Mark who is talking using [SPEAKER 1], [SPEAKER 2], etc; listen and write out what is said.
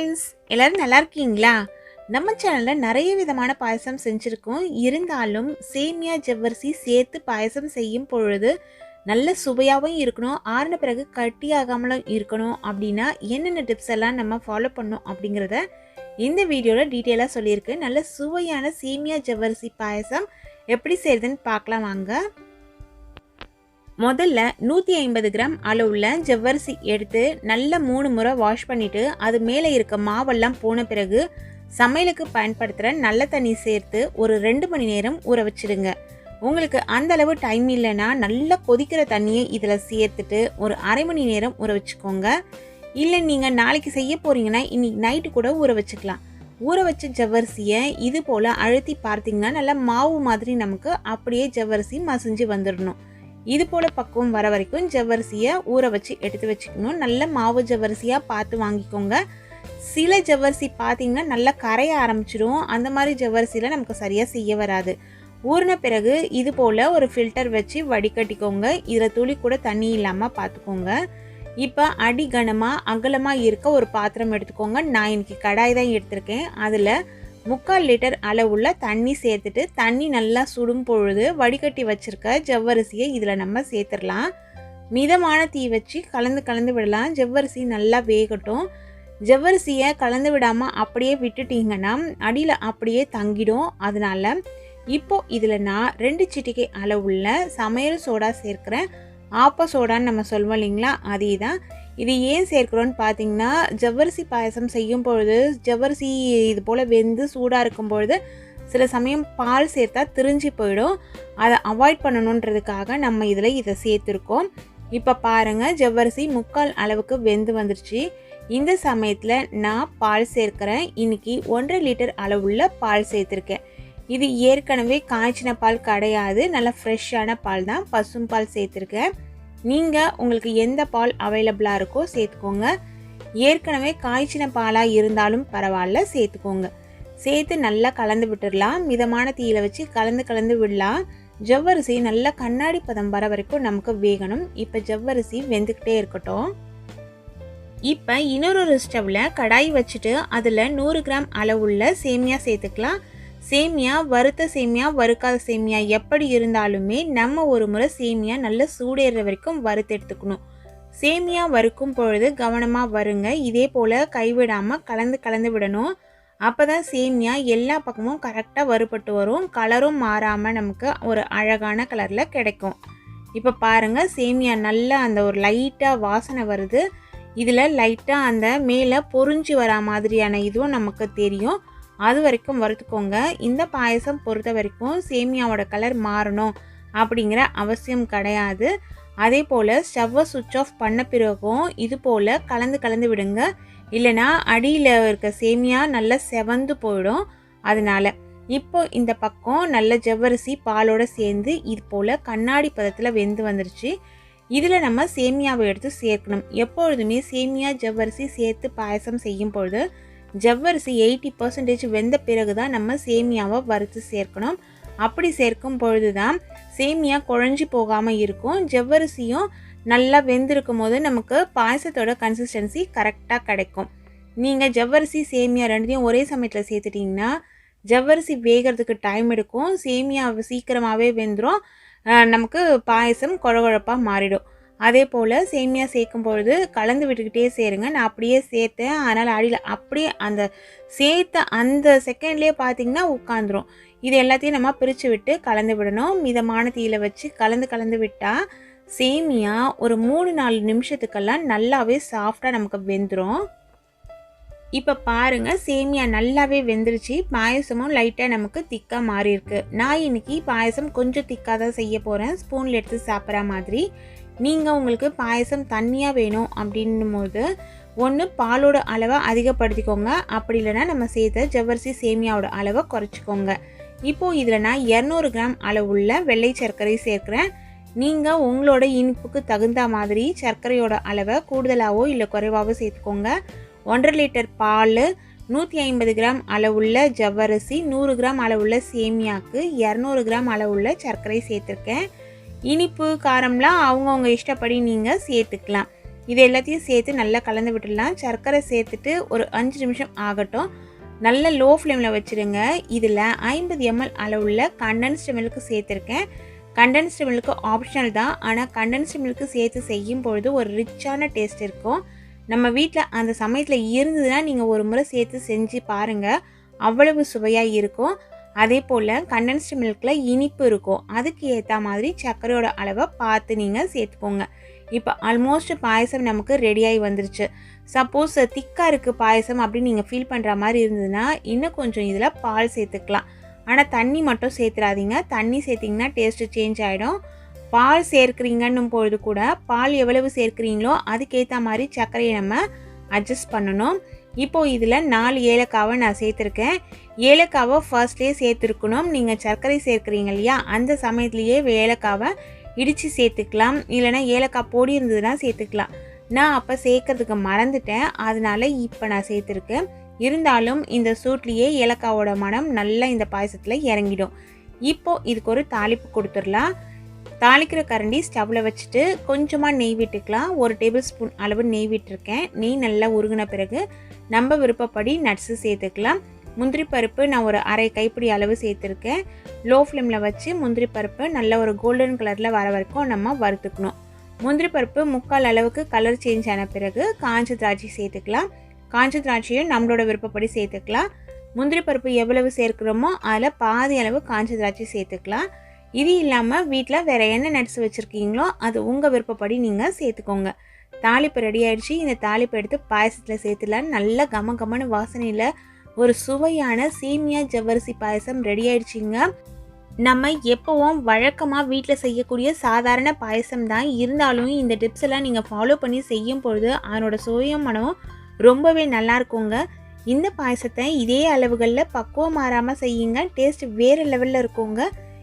[SPEAKER 1] Friends எல்லாரும் நல்லா இருக்கீங்களா? நம்ம சேனலில் நிறைய விதமான பாயசம் செஞ்சுருக்கோம். இருந்தாலும் சேமியா ஜவ்வரிசி சேர்த்து பாயசம் செய்யும் பொழுது நல்ல சுவையாகவும் இருக்கணும். ஆறின பிறகு கட்டியாகாமலும் இருக்கணும் அப்படின்னா என்னென்ன டிப்ஸ் எல்லாம் நம்ம ஃபாலோ பண்ணோம் அப்படிங்கிறத இந்த வீடியோவில் டீட்டெயிலாக சொல்லியிருக்கு நல்ல சுவையான சேமியா ஜவ்வரிசி பாயசம் எப்படி செய்யுதுன்னு பார்க்கலாம் வாங்க. முதல்ல நூற்றி ஐம்பது கிராம் அளவுள்ள ஜவ்வரிசி எடுத்து நல்ல மூணு முறை வாஷ் பண்ணிவிட்டு அது மேலே இருக்க மாவெல்லாம் போன பிறகு சமையலுக்கு பயன்படுத்துகிற நல்ல தண்ணி சேர்த்து ஒரு ரெண்டு மணி நேரம் ஊற வச்சிடுங்க. உங்களுக்கு அந்த அளவு டைம் இல்லைன்னா நல்லா கொதிக்கிற தண்ணியை இதில் சேர்த்துட்டு ஒரு அரை மணி நேரம் ஊற வச்சுக்கோங்க. இல்லை நீங்கள் நாளைக்கு செய்ய போகிறீங்கன்னா இன்றைக்கி நைட்டு கூட ஊற வச்சுக்கலாம். ஊற வச்ச ஜவ்வரிசியை இது போல் அழுத்தி பார்த்தீங்கன்னா நல்லா மாவு மாதிரி நமக்கு அப்படியே ஜவ்வரிசி மசிஞ்சு வந்துடணும். இது போல் பக்குவம் வர வரைக்கும் ஜவ்வரிசியை ஊற வச்சு எடுத்து வச்சுக்கணும். நல்ல மாவு ஜவ்வரிசியாக பார்த்து வாங்கிக்கோங்க. சில ஜவ்வரிசி பார்த்தீங்கன்னா நல்லா கரைய ஆரம்பிச்சிடும் அந்த மாதிரி ஜவ்வரிசியில் நமக்கு சரியாக செய்ய வராது. ஊறின பிறகு இது போல் ஒரு ஃபில்டர் வச்சு வடிகட்டிக்கோங்க. இதில் துளி கூட தண்ணி இல்லாமல் பார்த்துக்கோங்க. இப்போ அடி கனமாக அகலமாக இருக்க ஒரு பாத்திரம் எடுத்துக்கோங்க. நான் இன்னைக்கு கடாய் தான் எடுத்திருக்கேன். அதில் முக்கால் லிட்டர் அளவுள்ள தண்ணி சேர்த்துட்டு தண்ணி நல்லா சுடும் பொழுது வடிகட்டி வச்சுருக்க ஜவ்வரிசியை இதில் நம்ம சேர்த்துடலாம். மிதமான தீ வச்சு கலந்து கலந்து விடலாம். ஜவ்வரிசி நல்லா வேகட்டும். ஜவ்வரிசியை கலந்து விடாமல் அப்படியே விட்டுட்டிங்கன்னா அடியில் அப்படியே தங்கிடும். அதனால இப்போ இதில் நான் ரெண்டு சிட்டிகை அளவுள்ள சமையல் சோடா சேர்க்குறேன். ஆப்ப சோடான்னு நம்ம சொல்லுவோம் இல்லைங்களா? அதே தான் இது ஏன் சேர்க்குறோன்னு பார்த்தீங்கன்னா ஜவ்வரிசி பாயசம் செய்யும் பொழுது ஜவ்வரிசி இது போல் வெந்து சூடாக இருக்கும் பொழுது சில சமயம் பால் சேர்த்தா திரிஞ்சு போயிடும். அதை அவாய்ட் பண்ணணுன்றதுக்காக நம்ம இதில் இதை சேர்த்துருக்கோம். இப்போ பாருங்கள் ஜவ்வரிசி முக்கால் அளவுக்கு வெந்து வந்துருச்சு. இந்த சமயத்தில் நான் பால் சேர்க்குறேன். இன்னைக்கு ஒன்றரை லிட்டர் அளவுள்ள பால் சேர்த்துருக்கேன். இது ஏற்கனவே காய்ச்சின பால் கிடையாது. நல்லா ஃப்ரெஷ்ஷான பால் தான். பசும் பால் சேர்த்துருக்கேன். நீங்கள் உங்களுக்கு எந்த பால் அவைலபிளாக இருக்கோ சேர்த்துக்கோங்க. ஏற்கனவே காய்ச்சின பாலாக இருந்தாலும் பரவாயில்ல சேர்த்துக்கோங்க. சேர்த்து நல்லா கலந்து விட்டுடலாம். மிதமான தீயில வச்சு கலந்து கலந்து விடலாம். ஜவ்வரிசி நல்லா கண்ணாடி பதம் வர வரைக்கும் நமக்கு வேகணும். இப்போ ஜவ்வரிசி வெந்துக்கிட்டே இருக்கட்டும். இப்போ இன்னொரு ஸ்டவ்வில் கடாய் வச்சுட்டு அதில் நூறு கிராம் அளவுள்ள சேமியா சேர்த்துக்கலாம். சேமியா வறுத்த சேமியா வறுக்காத சேமியா எப்படி இருந்தாலுமே நம்ம ஒரு முறை சேமியா நல்ல சூடேற வரைக்கும் வறுத்து எடுத்துக்கணும். சேமியா வறுக்கும் பொழுது கவனமாக வருங்க. இதே போல் கைவிடாமல் கலந்து கலந்து விடணும். அப்போ தான் சேமியா எல்லா பக்கமும் கரெக்டாக வறுபட்டு வரும். கலரும் மாறாமல் நமக்கு ஒரு அழகான கலரில் கிடைக்கும். இப்போ பாருங்கள் சேமியா நல்லா அந்த ஒரு லைட்டாக வாசனை வருது. இதில் லைட்டாக அந்த மேலே பொறிஞ்சி வரா மாதிரியான இதுவும் நமக்கு தெரியும். அது வரைக்கும் வறுத்துக்கோங்க. இந்த பாயசம் பொறுத்த வரைக்கும் சேமியாவோட கலர் மாறணும் அப்படிங்கிற அவசியம் கிடையாது. அதே போல் ஸ்டவ்வை சுவிட்ச் ஆஃப் பண்ண பிறகும் இது போல் கலந்து கலந்து விடுங்க. இல்லைனா அடியில் இருக்க சேமியா நல்லா செவந்து போயிடும் அதனால். இப்போ இந்த பக்கம் நல்ல ஜவ்வரிசி பாலோட சேர்ந்து இது போல் கண்ணாடி பதத்தில் வெந்து வந்துருச்சு. இதில் நம்ம சேமியாவை எடுத்து சேர்க்கணும். எப்பொழுதுமே சேமியா ஜவ்வரிசி சேர்த்து பாயசம் செய்யும் பொழுது ஜவ்வரிசி எயிட்டி பர்சன்டேஜ் வெந்த பிறகு தான் நம்ம சேமியாவை வறுத்து சேர்க்கணும். அப்படி சேர்க்கும் பொழுது தான் சேமியா குழஞ்சி போகாமல் இருக்கும். ஜவ்வரிசியும் நல்லா வெந்திருக்கும் போது நமக்கு பாயசத்தோட கன்சிஸ்டன்சி கரெக்டாக கிடைக்கும். நீங்கள் ஜவ்வரிசி சேமியா ரெண்டுத்தையும் ஒரே சமயத்தில் சேர்த்துட்டிங்கன்னா ஜவ்வரிசி வேகிறதுக்கு டைம் எடுக்கும். சேமியா சீக்கிரமாகவே வெந்துடும் நமக்கு பாயசம் குழகுழப்பாக மாறிடும். அதே போல் சேமியா சேர்க்கும் பொழுது கலந்து விட்டுக்கிட்டே சேருங்க. நான் அப்படியே சேர்த்தேன். அதனால் அடியில் அப்படியே அந்த சேர்த்த அந்த செகண்ட்லேயே பார்த்தீங்கன்னா உட்காந்துரும் இது எல்லாத்தையும் நம்ம பிரித்து விட்டு கலந்து விடணும். மிதமான தீயில வச்சு கலந்து கலந்து விட்டால் சேமியா ஒரு மூணு நாலு நிமிஷத்துக்கெல்லாம் நல்லாவே சாஃப்டாக நமக்கு வெந்துடும் இப்போ பாருங்கள் சேமியா நல்லாவே வெந்துருச்சு. பாயசமும் லைட்டாக நமக்கு திக்காக மாறியிருக்கு. நான் இன்னைக்கு பாயசம் கொஞ்சம் திக்காக தான் செய்ய போகிறேன் ஸ்பூனில் எடுத்து சாப்பிட்ற மாதிரி. நீங்கள் உங்களுக்கு பாயசம் தண்ணியாக வேணும் அப்படின்னும் போது ஒன்று பாலோட அளவை அதிகப்படுத்திக்கோங்க. அப்படி இல்லைன்னா நம்ம சேர்த்த ஜவ்வரிசி சேமியாவோட அளவை குறைச்சிக்கோங்க. இப்போது இதில் நான் இரநூறு கிராம் அளவுள்ள வெள்ளை சர்க்கரை சேர்க்குறேன். நீங்கள் உங்களோட இனிப்புக்கு தகுந்த மாதிரி சர்க்கரையோட அளவை கூடுதலாகவோ இல்லை குறைவாகவோ சேர்த்துக்கோங்க. ஒன்றரை லிட்டர் பால் நூற்றி ஐம்பது கிராம் அளவுள்ள ஜவ்வரிசி நூறு கிராம் அளவுள்ள சேமியாக்கு இரநூறு கிராம் அளவுள்ள சர்க்கரை சேர்த்துருக்கேன். இனிப்பு காரம்லாம் அவங்கவுங்க இஷ்டப்படி நீங்கள் சேர்த்துக்கலாம். இது எல்லாத்தையும் சேர்த்து நல்லா கலந்து விட்டுடலாம். சர்க்கரை சேர்த்துட்டு ஒரு அஞ்சு நிமிஷம் ஆகட்டும். நல்ல லோ ஃப்ளேமில் வச்சுருங்க. இதில் ஐம்பது எம்எல் அளவுள்ள கண்டென்ஸ்டு மில்க்கு சேர்த்துருக்கேன். கண்டென்ஸ்டு மில்க்கு ஆப்ஷனல் தான். ஆனால் கண்டென்ஸ்டு மில்க்கு சேர்த்து செய்யும் பொழுது ஒரு ரிச்சான டேஸ்ட் இருக்கும். நம்ம வீட்டில் அந்த சமயத்தில் இருந்ததுன்னா நீங்கள் ஒரு முறை சேர்த்து செஞ்சு பாருங்கள் அவ்வளவு சுவையாக இருக்கும். அதே போல் கண்டென்ஸ்டு மில்கில் இனிப்பு இருக்கும். அதுக்கு ஏற்ற மாதிரி சர்க்கரையோட அளவை பார்த்து நீங்கள் சேர்த்துக்கோங்க. இப்போ ஆல்மோஸ்ட் பாயசம் நமக்கு ரெடியாகி வந்துருச்சு. சப்போஸ் திக்காக இருக்குது பாயசம் அப்படின்னு நீங்கள் ஃபீல் பண்ணுற மாதிரி இருந்ததுன்னா இன்னும் கொஞ்சம் இதில் பால் சேர்த்துக்கலாம். ஆனால் தண்ணி மட்டும் சேர்த்துறாதீங்க. தண்ணி சேர்த்திங்கன்னா டேஸ்ட்டு சேஞ்ச் ஆகிடும் பால் சேர்க்குறீங்கன்னும் பொழுது கூட பால் எவ்வளவு சேர்க்குறீங்களோ அதுக்கேற்ற மாதிரி சர்க்கரையை நம்ம அட்ஜஸ்ட் பண்ணணும். இப்போது இதில் நாலு ஏலக்காவை நான் சேர்த்துருக்கேன். ஏலக்காவை ஃபர்ஸ்ட்லேயே சேர்த்துருக்கணும். நீங்கள் சர்க்கரை சேர்க்குறீங்க இல்லையா? அந்த சமயத்துலேயே ஏலக்காவை இடித்து சேர்த்துக்கலாம். இல்லைனா ஏலக்காய் பொடி இருந்ததுன்னா சேர்த்துக்கலாம். நான் அப்போ சேர்க்கறதுக்கு மறந்துட்டேன். அதனால இப்போ நான் சேர்த்துருக்கேன். இருந்தாலும் இந்த சூட்லேயே ஏலக்காவோட மனம் நல்லா இந்த பாயசத்தில் இறங்கிடும். இப்போது இதுக்கு ஒரு தாளிப்பு கொடுத்துடலாம். தாளிக்கிற கரண்டி ஸ்டவ்வில் வச்சுட்டு கொஞ்சமாக நெய் விட்டுக்கலாம். ஒரு டேபிள் ஸ்பூன் அளவு நெய் விட்டுருக்கேன். நெய் நல்லா உருகின பிறகு நம்ம விருப்பப்படி நட்ஸு சேர்த்துக்கலாம். முந்திரி பருப்பு நான் ஒரு அரை கைப்பிடி அளவு சேர்த்துருக்கேன். லோ ஃப்ளேமில் வச்சு முந்திரி பருப்பு நல்ல ஒரு கோல்டன் கலரில் வர வரைக்கும் நம்ம வறுத்துக்கணும். முந்திரி பருப்பு முக்கால் அளவுக்கு கலர் சேஞ்ச் ஆன பிறகு காஞ்ச திராட்சை சேர்த்துக்கலாம். காஞ்ச திராட்சையும் நம்மளோட விருப்பப்படி சேர்த்துக்கலாம். முந்திரி பருப்பு எவ்வளவு சேர்க்குறோமோ அதில் பாதி அளவு காஞ்ச திராட்சை சேர்த்துக்கலாம். இது இல்லாமல் வீட்டில் வேறு என்ன நட்ஸ் வச்சுருக்கீங்களோ அது உங்கள் விருப்பப்படி நீங்கள் சேர்த்துக்கோங்க. தாளிப்பு ரெடி ஆயிடுச்சு. இந்த தாளிப்பு எடுத்து பாயசத்தில் சேர்த்துலாம் நல்ல கம கமன்னு வாசனையில் ஒரு சுவையான சீமியா ஜவ்வரிசி பாயசம் ரெடி ஆயிடுச்சுங்க. நம்ம எப்போவும் வழக்கமாக வீட்டில் செய்யக்கூடிய சாதாரண பாயசம் தான். இருந்தாலும் இந்த டிப்ஸ் எல்லாம் நீங்கள் ஃபாலோ பண்ணி செய்யும் பொழுது அதனோட சுவையும் மனம் ரொம்பவே நல்லா இருக்குங்க. இந்த பாயசத்தை இதே அளவுகளில் பக்குவம் மாறாமல் செய்யுங்க. டேஸ்ட் வேறு லெவலில் இருக்குங்க.